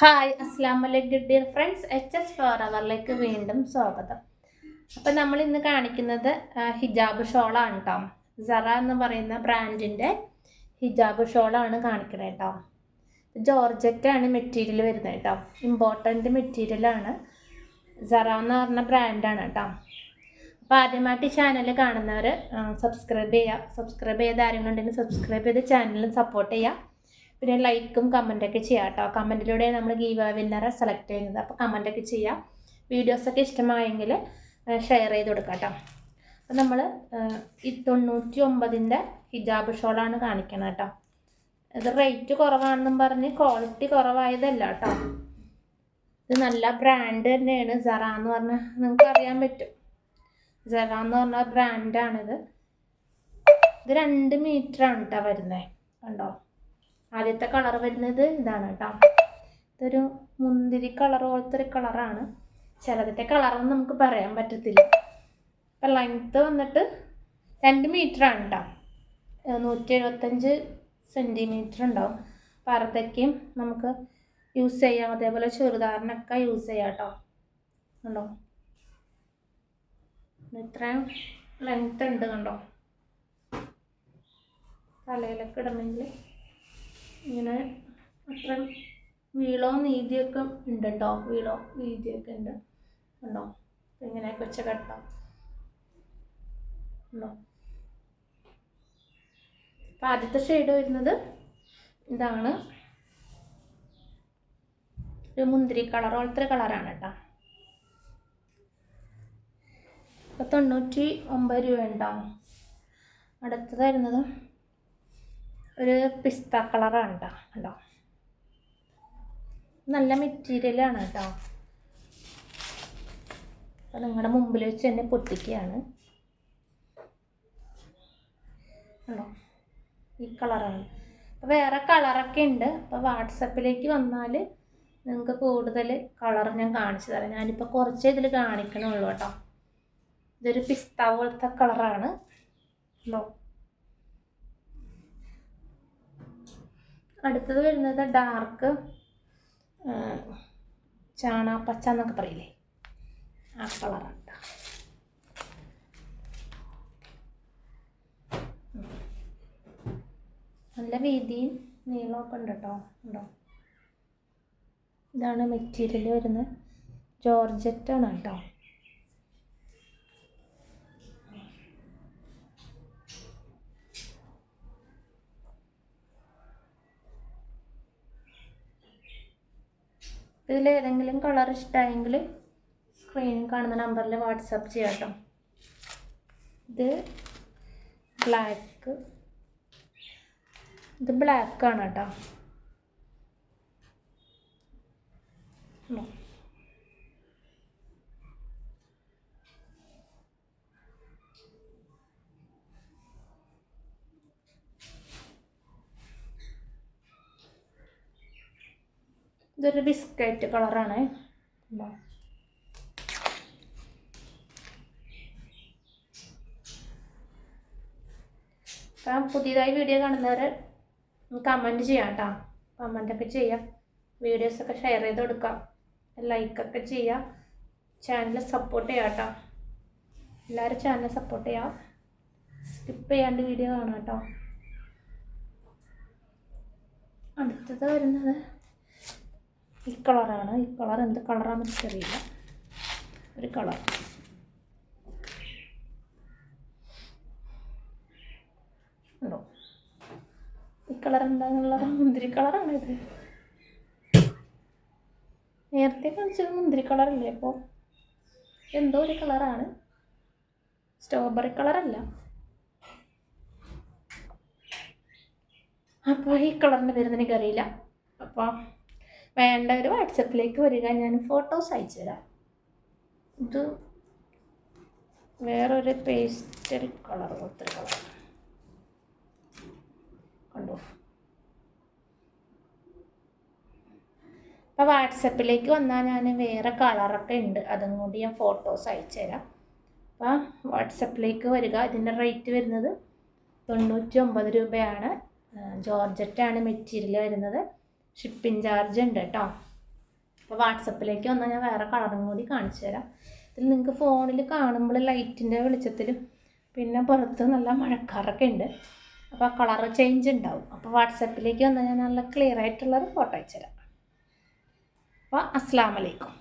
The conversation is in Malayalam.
ഹായ് അസ്സാം വലൈക്കും dear friends. H S four അവറിലേക്ക് വീണ്ടും സ്വാഗതം. അപ്പം നമ്മൾ ഇന്ന് കാണിക്കുന്നത് ഹിജാബ് ഷോളാണ് കേട്ടോ സറ എന്ന് പറയുന്ന ബ്രാൻഡിന്റെ ഹിജാബ് ഷോളാണ് കാണിക്കുന്നത് കേട്ടോ ജോർജറ്റാണ് മെറ്റീരിയൽ വരുന്നത് കേട്ടോ ഇമ്പോർട്ടന്റ് മെറ്റീരിയലാണ് സറ എന്ന് പറഞ്ഞ ബ്രാൻഡാണ് കേട്ടോ അപ്പോൾ ആദ്യമായിട്ട് ചാനൽ കാണുന്നവർ സബ്സ്ക്രൈബ് ചെയ്യുക. സബ്സ്ക്രൈബ് ചെയ്ത ആരെങ്കിലും ഉണ്ടെങ്കിൽ സബ്സ്ക്രൈബ് ചെയ്ത് ചാനലും സപ്പോർട്ട് ചെയ്യുക. പിന്നെ ലൈക്കും കമന്റൊക്കെ ചെയ്യാം കേട്ടോ കമന്റിലൂടെ നമ്മൾ ഗീവ വിന്നറെ സെലക്ട് ചെയ്യുന്നത്. അപ്പോൾ കമന്റൊക്കെ ചെയ്യാം. വീഡിയോസൊക്കെ ഇഷ്ടമായെങ്കിൽ ഷെയർ ചെയ്ത് കൊടുക്കാം കേട്ടോ അപ്പോൾ നമ്മൾ ഈ തൊണ്ണൂറ്റി ഒമ്പതിന്റെ ഹിജാബ് ഷോളാണ് കാണിക്കുന്നത് കേട്ടോ ഇത് റേറ്റ് കുറവാണെന്നും പറഞ്ഞ് ക്വാളിറ്റി കുറവായതല്ല കേട്ടോ ഇത് നല്ല ബ്രാൻഡ് തന്നെയാണ്. സെറ എന്ന് പറഞ്ഞാൽ നിങ്ങൾക്ക് അറിയാൻ പറ്റും. സെറ എന്ന് പറഞ്ഞ ബ്രാൻഡാണിത് ഇത് രണ്ട് മീറ്ററാണ് കേട്ടോ വരുന്നത് കണ്ടോ? ആദ്യത്തെ കളർ വരുന്നത് ഇതാണ് കേട്ടോ. ഇതൊരു മുന്തിരി കളർ പോലത്തെ ഒരു കളറാണ് ചിലതിന്റെ കളറൊന്നും നമുക്ക് പറയാൻ പറ്റത്തില്ല. ഇപ്പം ലെങ്ത്ത് വന്നിട്ട് രണ്ട് മീറ്റർ ആണ് കേട്ടോ. നൂറ്റി എഴുപത്തഞ്ച് സെന്റിമീറ്റർ ഉണ്ടാവും. പർദ്ദയ്ക്കും നമുക്ക് യൂസ് ചെയ്യാം. അതേപോലെ ചെറുതാറിനൊക്കെ യൂസ് ചെയ്യാം കേട്ടോ. കണ്ടോ? ഇത്രയും ലെങ്ത് ഉണ്ട് കണ്ടോ? തലയിലൊക്കെ ഇടണമെങ്കിൽ ഇങ്ങനെ അത്ര വീളോ നീതിയൊക്കെ ഉണ്ട് കേട്ടോ വീളോ വീതിയൊക്കെ ഉണ്ട്. ഉണ്ടോ? ഇങ്ങനെ കൊച്ച കട്ട. ഉണ്ടോ? അപ്പം ആദ്യത്തെ ഷെയ്ഡ് വരുന്നത് ഇതാണ്. ഒരു മുന്തിരി കളർ പോലത്തെ കളറാണ് കേട്ടോ അപ്പം തൊണ്ണൂറ്റി ഒമ്പത് രൂപ ഉണ്ടാവും അടുത്തത് വരുന്നത് ഒരു പിസ്ത കളറാണ് കേട്ടോ കണ്ടോ? നല്ല മെറ്റീരിയലാണ് കേട്ടോ അപ്പോൾ നിങ്ങളുടെ മുമ്പിൽ വെച്ച് തന്നെ പൊട്ടിക്കുകയാണ് കണ്ടോ? ഈ കളറാണ്. അപ്പോൾ വേറെ കളറൊക്കെ ഉണ്ട്. അപ്പോൾ വാട്സപ്പിലേക്ക് വന്നാൽ നിങ്ങൾക്ക് കൂടുതൽ കളർ ഞാൻ കാണിച്ചു തരാം. ഞാനിപ്പോൾ കുറച്ചേ ഇതിൽ കാണിക്കണുള്ളൂ കേട്ടോ ഇതൊരു പിസ്ത പോലത്തെ കളറാണ്. ഉണ്ടോ അടുത്തത് വരുന്നത് ഡാർക്ക് ചാണാപ്പച്ച എന്നൊക്കെ പറയില്ലേ? ആ കളറാണ് നല്ല വീതിയും നീളമൊക്കെ ഉണ്ട് കേട്ടോ ഉണ്ടോ? ഇതാണ് മെറ്റീരിയൽ വരുന്നത്. ജോർജറ്റാണ് കേട്ടോ ഇതിൽ ഏതെങ്കിലും കളർ ഇഷ്ടമായെങ്കിൽ സ്ക്രീനിൽ കാണുന്ന നമ്പറിൽ വാട്സപ്പ് ചെയ്യാം ഇത് ബ്ലാക്ക് ഇത് ബ്ലാക്ക് ആണ് കേട്ടോ ഇതൊരു ബിസ്ക്കറ്റ് കളറാണ്? അപ്പം പുതിയതായി വീഡിയോ കാണുന്നവർ കമന്റ് ചെയ്യാം കേട്ടോ കമന്റൊക്കെ ചെയ്യാം. വീഡിയോസൊക്കെ ഷെയർ ചെയ്ത് കൊടുക്കാം. ലൈക്കൊക്കെ ചെയ്യാം. ചാനൽ സപ്പോർട്ട് ചെയ്യാം കേട്ടോ എല്ലാവരും ചാനൽ സപ്പോർട്ട് ചെയ്യാം. സ്കിപ്പ് ചെയ്യാണ്ട് വീഡിയോ കാണാം കേട്ടോ അടുത്തത് വരുന്നത് ഈ കളറാണ്. ഈ കളർ എന്ത് കളറാണെന്ന് എനിക്കറിയില്ല. ഒരു കളർ. ഉണ്ടോ? ഈ കളർ എന്താണെന്നുള്ളത് മുന്തിരി കളറാണ് ഇത്. നേരത്തെ കാണിച്ചത് മുന്തിരി കളറല്ലേ അപ്പോൾ എന്തോ ഒരു കളറാണ്. സ്ട്രോബെറി കളറല്ല. അപ്പോൾ ഈ കളറിന്റെ പേരൊന്നും എനിക്കറിയില്ല. അപ്പോൾ വേണ്ടവർ വാട്സപ്പിലേക്ക് വരിക. ഞാൻ ഫോട്ടോസ് അയച്ചു തരാം. ഇത് വേറൊരു പേസ്റ്റൽ കളർ പോലത്തെ കളർ. കണ്ടോ? അപ്പോൾ വാട്സപ്പിലേക്ക് വന്നാൽ ഞാൻ വേറെ കളറൊക്കെ ഉണ്ട്. അതും കൂടി ഞാൻ ഫോട്ടോസ് അയച്ചു തരാം. അപ്പോൾ വാട്സപ്പിലേക്ക് വരിക. ഇതിന്റെ റേറ്റ് വരുന്നത് തൊണ്ണൂറ്റി ഒമ്പത് രൂപയാണ് ജോർജറ്റാണ് മെറ്റീരിയൽ വരുന്നത്. ഷിപ്പിംഗ് ചാർജ് ഉണ്ട് കേട്ടോ അപ്പോൾ വാട്സപ്പിലേക്ക് വന്നാൽ ഞാൻ വേറെ കളറും കൂടി കാണിച്ചു തരാം. ഇതിൽ നിങ്ങൾക്ക് ഫോണിൽ കാണുമ്പോൾ ലൈറ്റിന്റെ വെളിച്ചത്തിൽ പിന്നെ പുറത്ത് നല്ല മഴക്കാറൊക്കെ ഉണ്ട്. അപ്പോൾ ആ കളർ ചേഞ്ച് ഉണ്ടാവും. അപ്പോൾ വാട്സപ്പിലേക്ക് വന്നാൽ ഞാൻ നല്ല ക്ലിയർ ആയിട്ടുള്ളൊരു ഫോട്ടോ അയച്ചു തരാം. അപ്പോൾ അസ്സാം വലൈക്കും